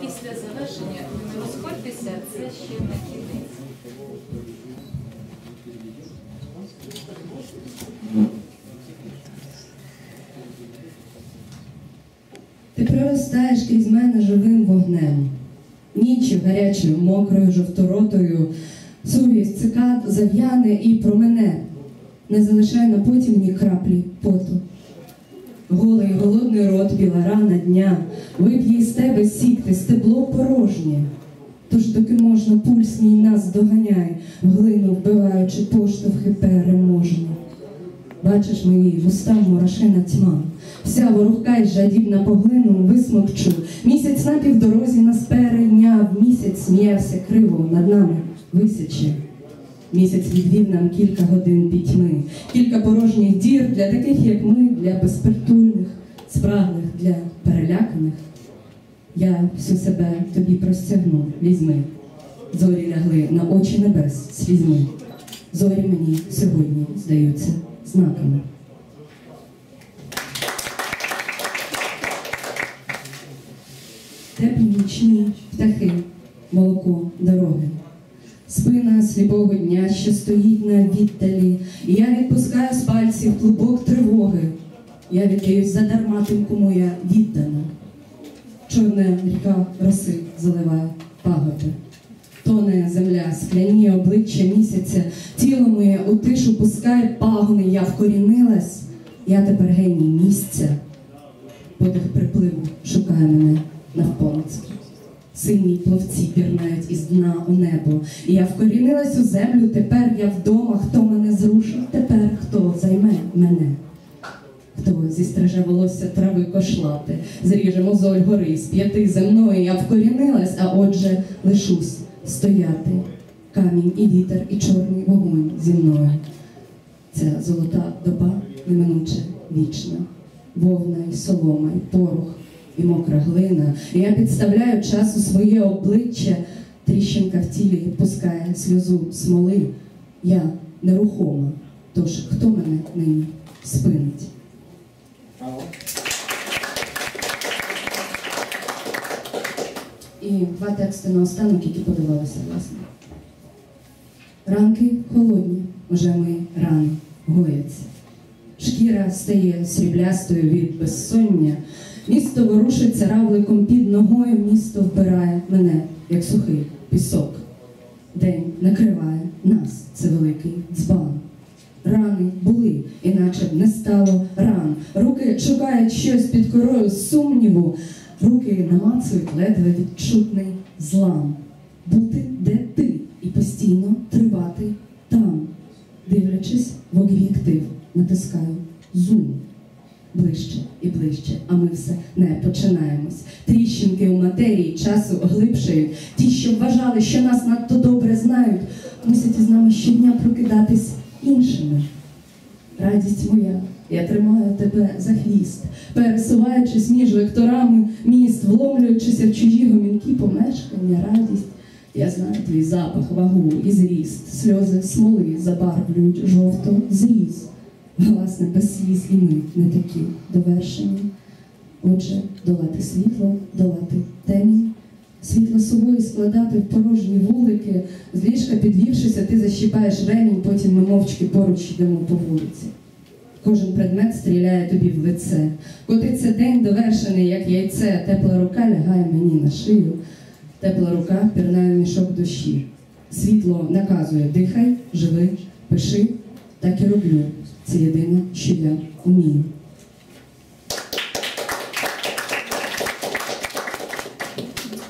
після завершення розходьтеся, це ще не кінець. Ти проростаєш крізь мене живим вогнем, ніччю гарячою, мокрою, жовторотою, совість цикад зав'яне і промене, не залишай на потім ні краплі поту. Голий голодний рот, біла рана дня, вип'є з тебе сік, ти стебло порожнє. Тож доки можна, пульс мій нас доганяй, в глину вбиваючи поштовхи переможні. Бачиш мої вуста мурашина тьма, вся ворухка й жадібна поглину висмокчу. Місяць на півдорозі нас перейняв, місяць сміявся криво над нами висяче. Місяць відвів нам кілька годин пітьми, кілька порожніх дір для таких, як ми, для безпритульних, спраглих, для переляканих. Я всю себе тобі простягну, візьми. Зорі лягли на очі небес слізьми. Зорі мені сьогодні здаються знаками. Теплі нічні птахи, молоко дороги. Спина сліпого дня, що стоїть на віддалі, і я відпускаю з пальців клубок тривоги. Я віддаюсь задарма тим, кому я віддана. Чорна ріка роси заливає паготи. Тоне земля, скляні обличчя місяця, тіло моє у тишу пускає пагони, я вкорінилась, я тепер геній місця. Подих припливу шукає мене навпомацьки. Сині пловці пірнають із дна у небо. Я вкорінилась у землю, тепер я вдома. Хто мене зрушив, тепер хто займе мене? Хто зістриже волосся трави кошлати, зріже мозоль гори з п'яти земної, я вкорінилась, а отже лишусь стояти. Камінь і вітер, і чорний вогонь зі мною. Ця золота доба неминуче вічна, вовна і солома, і порох, і мокра глина. Я підставляю часу своє обличчя, тріщинка в тілі пускає сльозу смоли. Я нерухома, тож хто мене нині спинить? І два тексти на останок, які подавалися власне. Ранки холодні, уже мої рани гояться. Шкіра стає сріблястою від безсоння. Місто ворушиться равликом під ногою, місто вбирає мене, як сухий пісок. День накриває нас, це великий дзбан. Рани були, іначе б не стало ран. Руки шукають щось під корою сумніву, руки намацують ледве відчутний злам. Бути де ти і постійно тривати там. Дивлячись в об'єктив, натискаю зум. Ближче і ближче, а ми все не починаємось. Тріщинки у матерії часу глибшають. Ті, що вважали, що нас надто добре знають, мусять із нами щодня прокидатись іншими. Радість моя, я тримаю тебе за хвіст, пересуваючись між векторами міст, вломлюючися в чужі гомінки помешкання, радість. Я знаю твій запах, вагу і зріст, сльози смоли забарвлюють жовто зріз. Власне, без сліз і не такі довершені. Отже, долати світло, долати темінь, світло собою складати в порожні вулики, з ліжка підвівшися, ти защіпаєш ремінь, потім ми мовчки поруч йдемо по вулиці. Кожен предмет стріляє тобі в лице. Котиться день довершений, як яйце, тепла рука лягає мені на шию, тепла рука пірнає мішок душі. Світло наказує дихай, живи, пиши, так і роблю. Це єдине, що я вмію.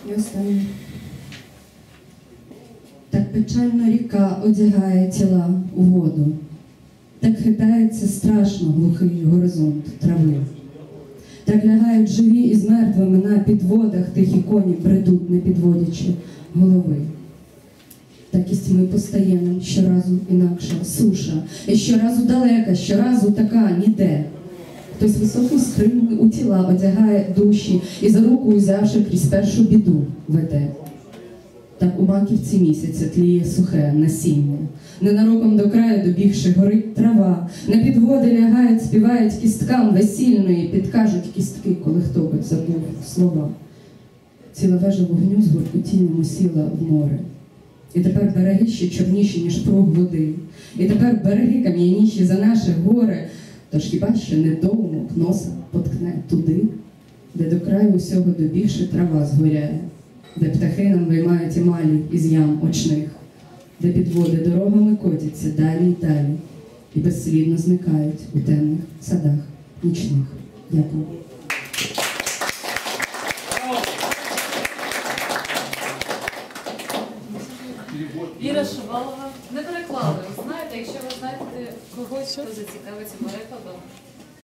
І останнє. Так печально ріка одягає тіла у воду. Так хитається страшно глухий горизонт трави. Так лягають живі із мертвими на підводах, тихі коні бредуть, не підводячи голови. Так і з тьми постає нам щоразу інакша суша, і щоразу далека, щоразу така ніде. Хтось високий стримує у тіла одягає душі і за руку узявши крізь першу біду веде. Так у маківці місяця тліє сухе насіння. Ненароком до краю добігши горить трава, на підводи лягають, співають кісткам весільної, підкажуть кістки, коли хто би забув слова. ціла вежа вогню з гуркотінням усіла в море. І тепер береги ще чорніші, ніж пруг води. І тепер береги кам'яніші за наше горе. Тож хіба що недоумок носа поткне туди, де до краю усього добігши трава згоряє, де птахи нам виймають емалі із ям очних, де підводи дорогами котяться далі й далі, і безслідно зникають у темних садах нічних. Дякую. Віра Шувалова не переклали. Знаєте, якщо ви знаєте когось, хто зацікавиться перекладом,